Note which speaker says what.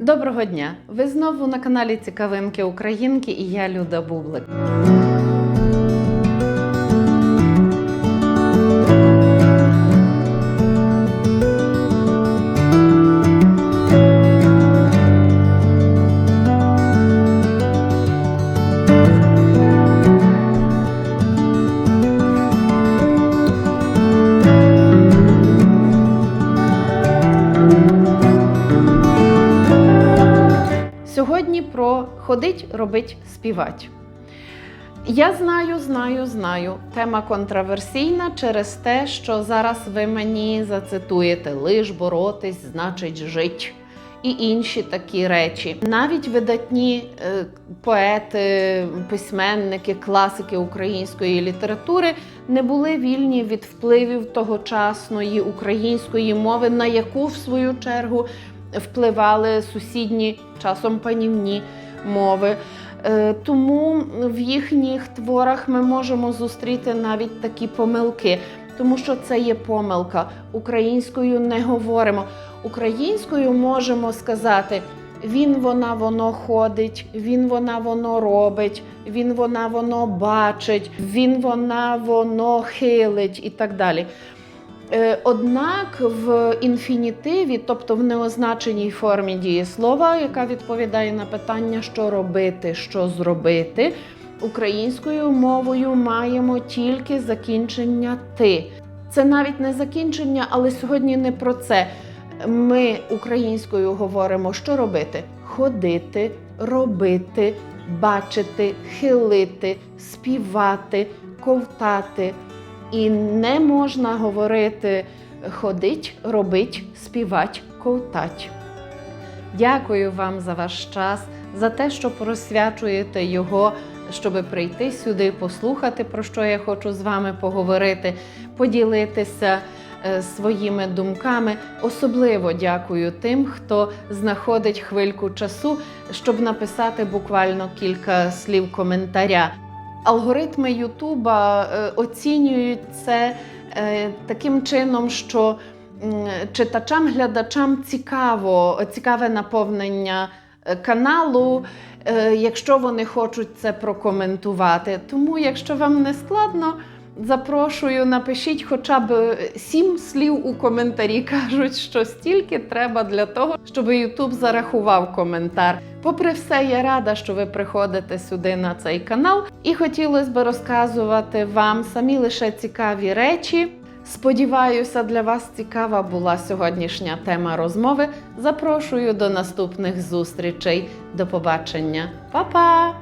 Speaker 1: Доброго дня! Ви знову на каналі Цікавинки Українки і я Люда Бублик. Сьогодні про ходить, робить, співать. Я знаю, знаю, знаю. Тема контраверсійна через те, що зараз ви мені зацитуєте лиш боротись, значить жить. І інші такі речі. Навіть видатні е, поети, письменники, класики української літератури не були вільні від впливів тогочасної української мови, на яку в свою чергу впливали сусідні, часом панівні мови. Е, Тому в їхніх творах ми можемо зустріти навіть такі помилки, тому що це є помилка. Українською не говоримо. Українською можемо сказати. Він, вона, воно ходить, він, вона, воно робить, він, вона, воно бачить, він, вона, воно хилить і так далі. Е, Однак в інфінітиві, тобто в неозначеній формі дієслова, яка відповідає на питання, що робити, що зробити, українською мовою маємо тільки закінчення ти. Це навіть не закінчення, але сьогодні не про це. Ми українською говоримо, що робити: ходити, робити, бачити, хилити, співати, ковтати. І не можна говорити ходить, робить, співать, ковтать. Дякую вам за ваш час, за те, що просвячуєте його, щоб прийти сюди, послухати, про що я хочу з вами поговорити, поділитися е, своїми думками. Особливо дякую тим, хто знаходить хвильку часу, щоб написати буквально кілька слів коментаря. Алгоритми Ютуба е, оцінюють це е, таким чином, що читачам, глядачам цікаво, цікаве наповнення е, каналу, якщо вони хочуть це прокоментувати. Тому, якщо вам не складно, запрошую, напишіть хоча б сім слів у коментарі. Кажуть, що стільки треба для того, щоб Ютуб зарахував коментар. Попри все, я рада, що ви приходите сюди на цей канал, і хотілося б розказувати вам самі лише цікаві речі. Сподіваюся, для вас цікава була сьогоднішня тема розмови. Запрошую до наступних зустрічей. До побачення, Па-па!